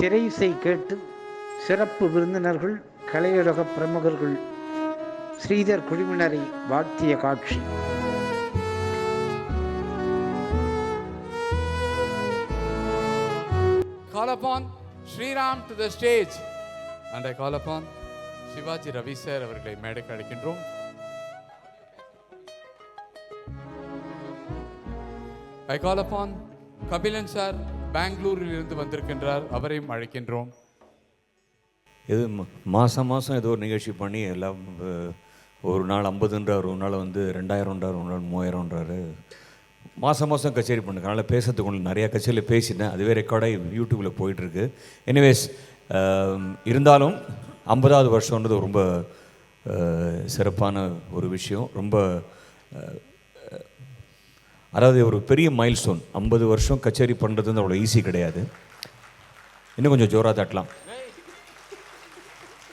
திரை இசை கேட்டு சிறப்பு விருந்தினர்கள் கலையுலக பிரமுகர்கள் ஸ்ரீதர் குழுவினரை வாழ்த்திய காட்சி. Call upon Sri Ram to the stage. And I call upon Shivaji Ravi sir அவர்களை மேடைக்கு அழைக்கின்றோம். I call upon Kabilan sir பெங்களூரில் இருந்து வந்திருக்கின்றார் அவரையும் அழைக்கின்றோம். இது மாதம் மாதம் ஏதோ ஒரு நிகழ்ச்சி பண்ணி எல்லாம் ஒரு நாள் ஐம்பதுன்றார் ஒரு நாள் வந்து ரெண்டாயிரம்ன்றார் ஒரு நாள் மூவாயிரம்ன்றாரு. மாதம் மாதம் கச்சேரி பண்ணுங்க. அதனால் பேசுறதுக்கு ஒன்று நிறையா கச்சேரியில் பேசிட்டேன். அதுவே ரெக்கார்டாக யூடியூப்பில் போயிட்டுருக்கு. எனிவேஸ் இருந்தாலும் ஐம்பதாவது வருஷன்றது ரொம்ப சிறப்பான ஒரு விஷயம். ரொம்ப அதாவது ஒரு பெரிய மைல் ஸ்டோன் ஐம்பது வருஷம் கச்சேரி பண்ணுறது வந்து அவ்வளோ ஈஸி கிடையாது. இன்னும் கொஞ்சம் ஜோராக தட்டலாம்.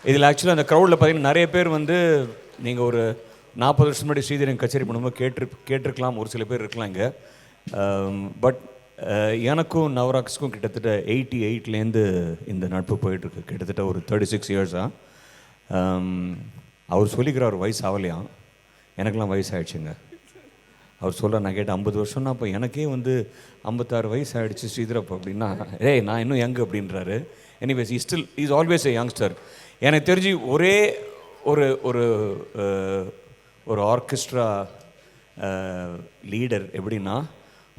இதில் ஆக்சுவலாக அந்த க்ரௌடில் பார்த்தீங்கன்னா நிறைய பேர் வந்து நீங்கள் ஒரு நாற்பது வருஷம் முன்னாடி ஸ்ரீதரன் கச்சேரி பண்ணும்போது கேட்டு கேட்டிருக்கலாம். ஒரு சில பேர் இருக்கலாம் இங்கே. பட் எனக்கும் நவராக்ஸ்க்கும் கிட்டத்தட்ட எயிட்டி எயிட்லேருந்து இந்த நட்பு போயிட்டுருக்கு கிட்டத்தட்ட ஒரு தேர்ட்டி சிக்ஸ் இயர்ஸாக அவர் சொல்லிக்கிறார் வயசு ஆகலையாம் எனக்கெல்லாம் வயசு ஆயிடுச்சுங்க அவர் சொல்ல நான் கேட்டேன் ஐம்பது வருஷம்னா அப்போ எனக்கே வந்து ஐம்பத்தாறு வயசு ஆகிடுச்சு ஸ்ரீதரப் அப்படின்னா ஏய் நான் இன்னும் யங் அப்படின்றாரு. Anyways is still is always a youngster எனக்கு தெரிஞ்சு ஒரே ஒரு ஒரு ஒரு ஆர்கெஸ்ட்ரா லீடர் எப்படின்னா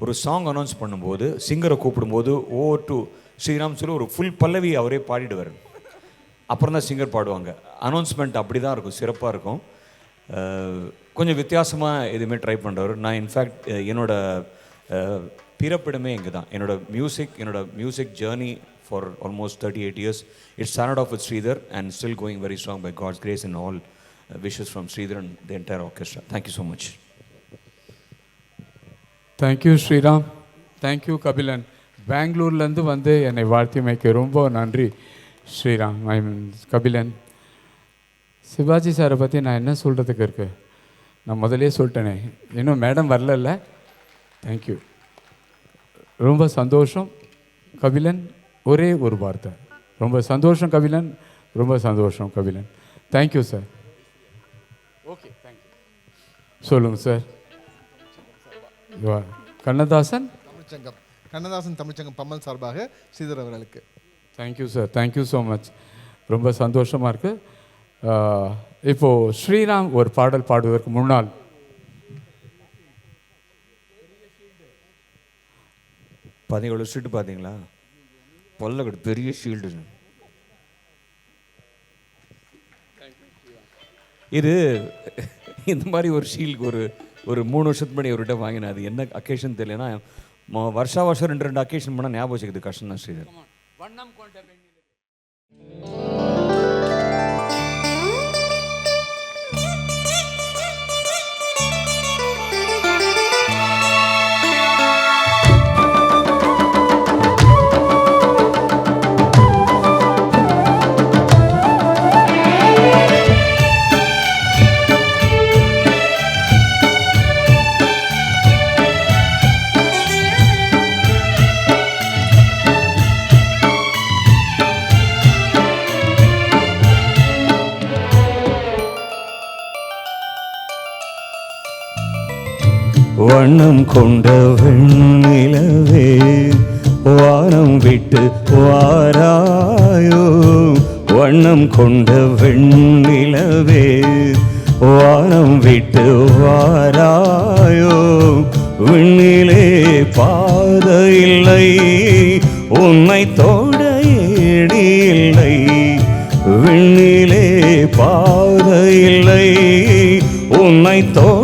ஒரு சாங் அனௌன்ஸ் பண்ணும்போது சிங்கரை கூப்பிடும்போது ஓவர் டு ஸ்ரீராம் சொல்லி ஒரு ஃபுல் பல்லவி அவரே பாடிடுவார். அப்புறம் தான் சிங்கர் பாடுவாங்க. அனௌன்ஸ்மெண்ட் அப்படி தான் இருக்கும் சிறப்பாக இருக்கும். கொஞ்சம் வித்தியாசமாக எதுவுமே ட்ரை பண்ணுறவர் நான் இன்ஃபேக்ட் என்னோட பிறப்பிடமே இங்கே தான் என்னோட மியூசிக் என்னோட music journey for almost thirty eight years it's start off with Sridhar and still going very strong by God's grace in all wishes from Sridhar and the entire orchestra thank you so much thank you Sriram thank you Kabilan பெங்களூர்லேருந்து வந்து என்னை வாழ்த்தியமைக்கு ரொம்ப நன்றி ஸ்ரீராம் ஐ மீன் கபிலன் சிவாஜி சாரை பற்றி நான் என்ன சொல்கிறதுக்கு இருக்கு? நான் முதலே சொல்லிட்டேனே. இன்னும் மேடம் வரலல்ல? தேங்க்யூ ரொம்ப சந்தோஷம் கபிலன். ஒரே ஒரு வார்த்தை. ரொம்ப சந்தோஷம் கபிலன். ரொம்ப சந்தோஷம் Kabilan. Thank you sir okay thank you சொல்லுங்கள் சார் யுவா கண்ணதாசன்? தமிழ்ச்சங்கம். கண்ணதாசன் தமிழ்ச்சங்கம் பம்மல் சார்பாக ஸ்ரீதர் அவர்களுக்கு. Thank you sir thank you so much ரொம்ப சந்தோஷமாக இருக்குது இப்போது ஸ்ரீராம் ஒரு பாடல் பாடுவதற்கு முன்னால். இவ்வளோ ஸ்ட்ரிட்டு பார்த்தீங்களா? பொல்லக்கடு பெரிய ஷீல்டு இது இந்த மாதிரி ஒரு ஷீல்டு ஒரு ஒரு மூணு வருஷத்துக்கு முன்னாடி அவர்கிட்ட வாங்கினேன். அது என்ன அக்கேஷன் தெரியலனா ம- வருஷா வருஷம் ரெண்டு ரெண்டு அக்கேஷன் பண்ணால் ஞாபகம் வச்சுக்கிறது கஷ்டம் தான் ஸ்ரீதர் வண்ணம் கொண்ட வண்ணம் வெண்ணிலவே வானம் விட்டு வாராயோ. வண்ணம் கொண்ட வெண்ணிலவே வானம் விட்டு வாராயோ. விண்ணிலே பாத இல்லை உன்னை தோட ஏடி இல்லை விண்ணிலே பாத இல்லை உன்னை தோட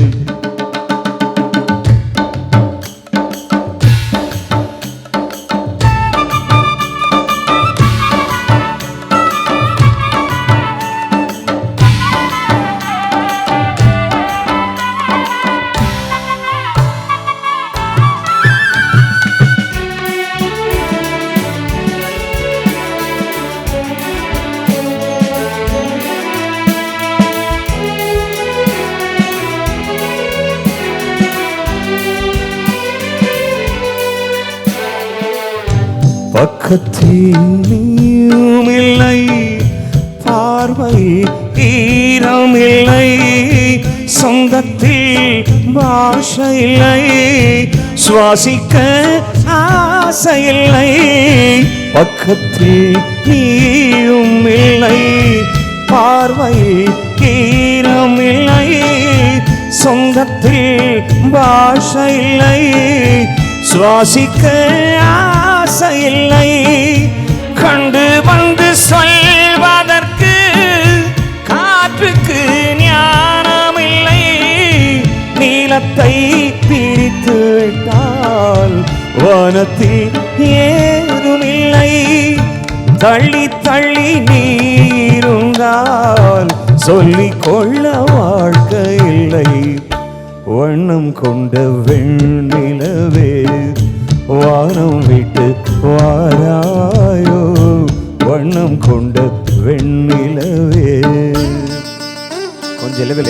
பக்கத்தில் நீயும் இல்லை பார்வை ஈரமில்லை. சொந்தத்தில் பாஷை இல்லை சுவாசிக்க ஆசையில்லை. பக்கத்தில் நீயும் இல்லை பார்வை ஈரம் இல்லை சொந்தத்தில் பாஷை இல்லை சுவாசிக்க ஆசை இல்லை கண்டு வந்து சொல்வதற்கு காற்றுக்கு ஞானம் இல்லை நீளத்தை பிரித்து விட்டால் வானத்தில் ஏதும் இல்லை தள்ளி தள்ளி நீருந்தால் சொல்லிக் கொள்ள வாழ்க்கை இல்லை. வண்ணம் கொண்ட வெண்ணிலவே வானம் விட்டு வாராயோ வண்ணம் கொண்ட வெண்ணிலவே. கொஞ்சம் லெவல்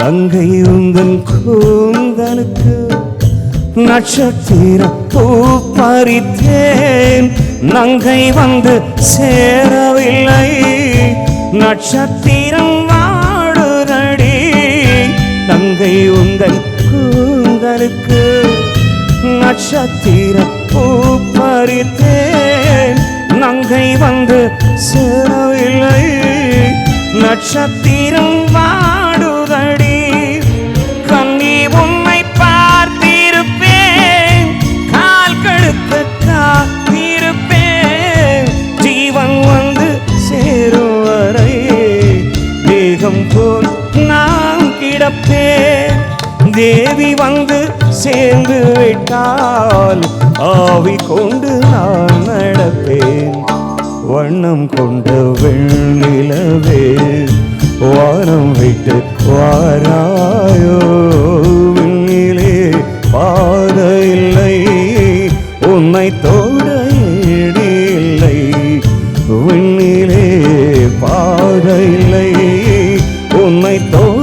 ஏறிங்களா தங்கை உந்தன் கூந்தலுக்கு நட்சத்திர பூ பறித்தேன். நங்கை வந்து சேரவில்லை. நட்சத்திரம் வாடுதடி. நங்கை உந்தன் கூந்தலுக்கு நட்சத்திர பூ பறித்தேன். நங்கை வந்து சேரவில்லை. நட்சத்திரம் தேவி வந்து சேர்ந்து விட்டால் ஆவி கொண்டு நான் நடப்பேன். வண்ணம் கொண்ட வெண்ணிலவே வானம் விட்டு வாராயோ. விண்ணிலே பாத இல்லை உன்னை தோட இல்லை விண்ணிலே பாத இல்லை உன்னை தோட